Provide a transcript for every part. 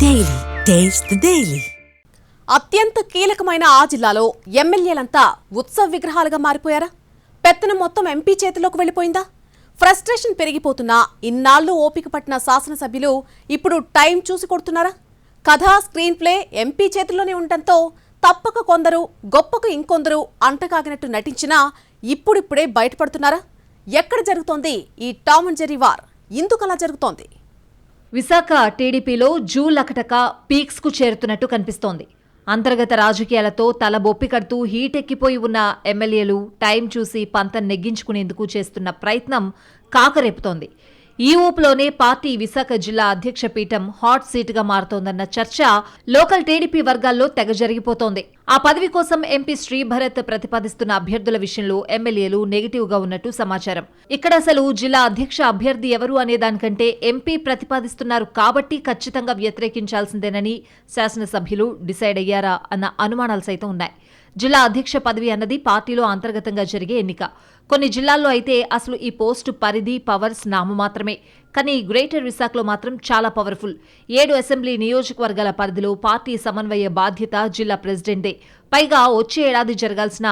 Daily taste daily అత్యంత కీలకమైన ఆ జిల్లాలో ఎమ్మెల్యేలంతా ఉత్సవ విగ్రహాలుగా మారిపోయారా? పెత్తనం మొత్తం ఎంపీ చేతిలోకి వెళ్ళిపోయిందా? ఫ్రస్ట్రేషన్ పెరిగిపోతున్నా ఇన్నాళ్ళు ఓపిక పట్టిన శాసనసభ్యులు ఇప్పుడు టైం చూసి కొడుతున్నారా? కథ స్క్రీన్ ప్లే ఎంపీ చేతుల్లోనే ఉండటంతో తప్పక కొందరు గొప్పకు ఇంకొందరు అంటకాగినట్టు నటించినా ఇప్పుడిప్పుడే బయటపడుతున్నారా? ఎక్కడ జరుగుతోంది ఈ టామ్ అండ్ జెర్రీ వార్? ఇందుకలా జరుగుతోంది? విశాఖ టీడీపీలో జూ లకటక పీక్స్కు చేరుతున్నట్టు కనిపిస్తోంది. అంతర్గత రాజకీయాలతో తల బొప్పి కడుతూ హీటెక్కిపోయి ఉన్న ఎమ్మెల్యేలు టైం చూసి పంతం నెగ్గించుకునేందుకు చేస్తున్న ప్రయత్నం కాకరేపుతోంది. ఈ ఊపులోనే పార్టీ విశాఖ జిల్లా అధ్యక్ష పీఠం హాట్ సీటుగా మారుతోందన్న చర్చ లోకల్ టీడీపీ వర్గాల్లో తెగ జరిగిపోతోంది. ఆ పదవి కోసం ఎంపీ శ్రీభరత్ ప్రతిపాదిస్తున్న అభ్యర్థుల విషయంలో ఎమ్మెల్యేలు నెగిటివ్గా ఉన్నట్టు సమాచారం. ఇక్కడ అసలు జిల్లా అధ్యక్ష అభ్యర్థి ఎవరు అనే దానికంటే ఎంపీ ప్రతిపాదిస్తున్నారు కాబట్టి ఖచ్చితంగా వ్యతిరేకించాల్సిందేనని శాసనసభ్యులు డిసైడ్ అయ్యారా అన్న అనుమానాలు సైతం ఉన్నాయి. జిల్లా అధ్యక్ష పదవి అన్నది పార్టీలో అంతర్గతంగా జరిగే ఎన్నిక. కొన్ని జిల్లాల్లో అయితే అసలు ఈ పోస్టు పరిధి పవర్స్ నామమాత్రమే కానీ గ్రేటర్ విశాఖలో మాత్రం చాలా పవర్ఫుల్. ఏడు అసెంబ్లీ నియోజకవర్గాల పరిధిలో పార్టీ సమన్వయ బాధ్యత జిల్లా ప్రెసిడెంటే. పైగా వచ్చే ఏడాది జరగాల్సిన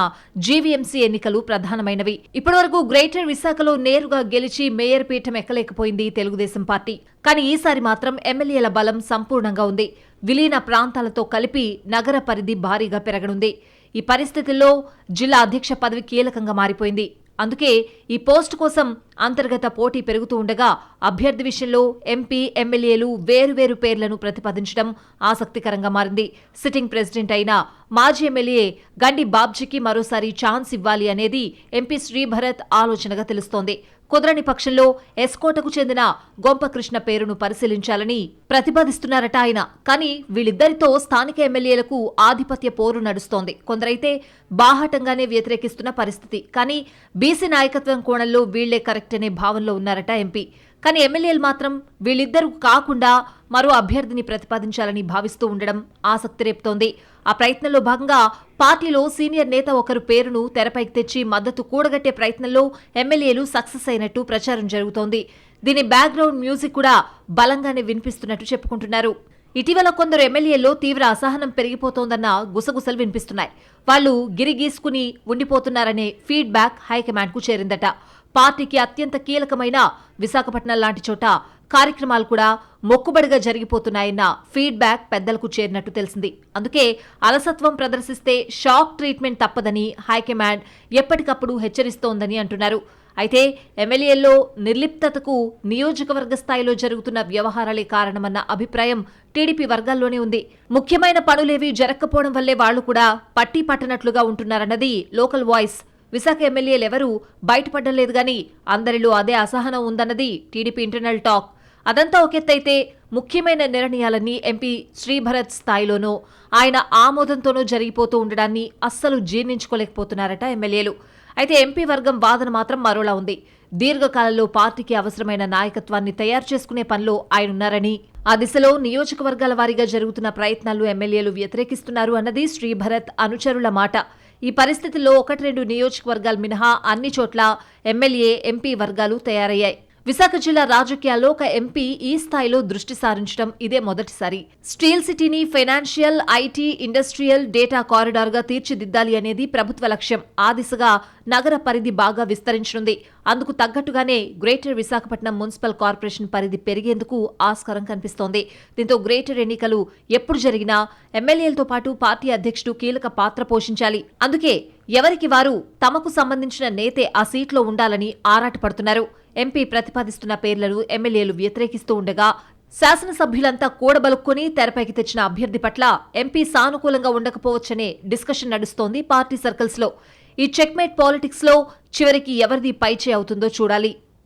జీవీఎంసీ ఎన్నికలు ప్రధానమైనవి. ఇప్పటివరకు గ్రేటర్ విశాఖలో నేరుగా గెలిచి మేయర్ పీఠం ఎక్కలేకపోయింది తెలుగుదేశం పార్టీ. కానీ ఈసారి మాత్రం ఎమ్మెల్యేల బలం సంపూర్ణంగా ఉంది. విలీన ప్రాంతాలతో కలిపి నగర పరిధి భారీగా పెరగనుంది. ఈ పరిస్థితుల్లో జిల్లా అధ్యక్ష పదవి కీలకంగా మారిపోయింది. అందుకే ఈ పోస్టు కోసం అంతర్గత పోటీ పెరుగుతూ ఉండగా అభ్యర్థి విషయంలో ఎంపీ ఎమ్మెల్యేలు వేరువేరు పేర్లను ప్రతిపాదించడం ఆసక్తికరంగా మారింది. సిట్టింగ్ ప్రెసిడెంట్ అయిన మాజీ ఎమ్మెల్యే గండి బాబ్జీకి మరోసారి ఛాన్స్ ఇవ్వాలి అనేది ఎంపీ శ్రీభరత్ ఆలోచనగా తెలుస్తోంది. కుదరని పక్షంలో ఎస్కోటకు చెందిన గొంపకృష్ణ పేరును పరిశీలించాలని ప్రతిపాదిస్తున్నారట ఆయన. కానీ వీళ్ళిద్దరితో స్థానిక ఎమ్మెల్యేలకు ఆధిపత్య పోరు నడుస్తోంది. కొందరైతే బాహాటంగానే వ్యతిరేకిస్తున్న పరిస్థితి. కానీ బీసీ నాయకత్వం కోణంలో వీళ్ళే కరెక్ట్ అనే భావనలో ఉన్నారట ఎంపీ. కానీ ఎమ్మెల్యేలు మాత్రం వీళ్ళిద్దరూ కాకుండా మరో అభ్యర్థిని ప్రతిపాదించాలని భావిస్తూ ఉండడం ఆసక్తి రేపుతోంది. ఆ ప్రయత్నంలో భాగంగా పార్టీలో సీనియర్ నేత ఒకరు పేరును తెరపైకి తెచ్చి మద్దతు కూడగట్టే ప్రయత్నంలో ఎమ్మెల్యేలు సక్సెస్ అయినట్టు ప్రచారం జరుగుతోంది. దీని బ్యాక్గ్రౌండ్ మ్యూజిక్ కూడా బలంగానే వినిపిస్తున్నట్టు చెప్పుకుంటున్నారు. ఇటీవల కొందరు ఎమ్మెల్యేల్లో తీవ్ర అసహనం పెరిగిపోతోందన్న గుసగుసలు వినిపిస్తున్నాయి. వాళ్ళు గిరిగీసుకుని ఉండిపోతున్నారనే ఫీడ్బ్యాక్ హైకమాండ్కు చేరిందట. పార్టీకి అత్యంత కీలకమైన విశాఖపట్నం లాంటి చోట కార్యక్రమాలు కూడా మొక్కుబడిగా జరిగిపోతున్నాయన్న ఫీడ్బ్యాక్ పెద్దలకు చేరినట్టు తెలిసింది. అందుకే అలసత్వం ప్రదర్శిస్తే షాక్ ట్రీట్మెంట్ తప్పదని హైకమాండ్ ఎప్పటికప్పుడు హెచ్చరిస్తోందని అంటున్నారు. అయితే ఎమ్మెల్యేల్లో నిర్లిప్తతకు నియోజకవర్గ స్థాయిలో జరుగుతున్న వ్యవహారాలే కారణమన్న అభిప్రాయం టీడీపీ వర్గాల్లోనే ఉంది. ముఖ్యమైన పనులేవీ జరగకపోవడం వల్లే వాళ్ళు కూడా పట్టి పట్టనట్లుగా ఉంటున్నారన్నది లోకల్ వాయిస్. విశాఖ ఎమ్మెల్యేలెవరూ బయటపడడం లేదు గాని అందరిలో అదే అసహనం ఉందన్నది టీడీపీ ఇంటర్నల్ టాక్. అదంతా ఒకెత్తైతే ముఖ్యమైన నిర్ణయాలన్నీ ఎంపీ శ్రీభరత్ స్థాయిలోనూ ఆయన ఆమోదంతోనో జరిగిపోతూ ఉండడాన్ని అస్సలు జీర్ణించుకోలేకపోతున్నారట ఎమ్మెల్యేలు. అయితే ఎంపీ వర్గం వాదన మాత్రం మరోలా ఉంది. దీర్ఘకాలంలో పార్టీకి అవసరమైన నాయకత్వాన్ని తయారు చేసుకునే పనిలో ఆయనున్నారని ఆ దిశలో నియోజకవర్గాల వారీగా జరుగుతున్న ప్రయత్నాలు ఎమ్మెల్యేలు వ్యతిరేకిస్తున్నారు అన్నది శ్రీభరత్ అనుచరుల మాట. ఈ పరిస్థితుల్లో ఒకటి రెండు నియోజకవర్గాలు మినహా అన్ని చోట్ల ఎమ్మెల్యే ఎంపీ వర్గాలు తయారయ్యాయి. విశాఖ జిల్లా రాజకీయాల్లో ఒక ఎంపీ ఈ స్థాయిలో దృష్టి సారించడం ఇదే మొదటిసారి. స్టీల్ సిటీని ఫైనాన్షియల్ ఐటీ ఇండస్ట్రియల్ డేటా కారిడార్గా తీర్చిదిద్దాలి అనేది ప్రభుత్వ లక్ష్యం. ఆ దిశగా నగర పరిధి బాగా విస్తరించనుంది. అందుకు తగ్గట్టుగానే గ్రేటర్ విశాఖపట్నం మున్సిపల్ కార్పొరేషన్ పరిధి పెరిగేందుకు ఆస్కారం కనిపిస్తోంది. దీంతో గ్రేటర్ ఎన్నికలు ఎప్పుడు జరిగినా ఎమ్మెల్యేలతో పాటు పార్టీ అధ్యక్షుడు కీలక పాత్ర పోషించాలి. అందుకే ఎవరికి వారు తమకు సంబంధించిన నేతే ఆ సీట్లో ఉండాలని ఆరాటపడుతున్నారు. ఎంపీ ప్రతిపాదిస్తున్న పేర్లను ఎమ్మెల్యేలు వ్యతిరేకిస్తూ ఉండగా శాసనసభ్యులంతా కూడబలుక్కుని తెరపైకి తెచ్చిన అభ్యర్థి పట్ల ఎంపీ సానుకూలంగా ఉండకపోవచ్చనే డిస్కషన్ నడుస్తోంది పార్టీ సర్కిల్స్లో ఈ చెక్మేట్ పాలిటిక్స్లో చివరికి ఎవరిది పైచే అవుతుందో చూడాలి.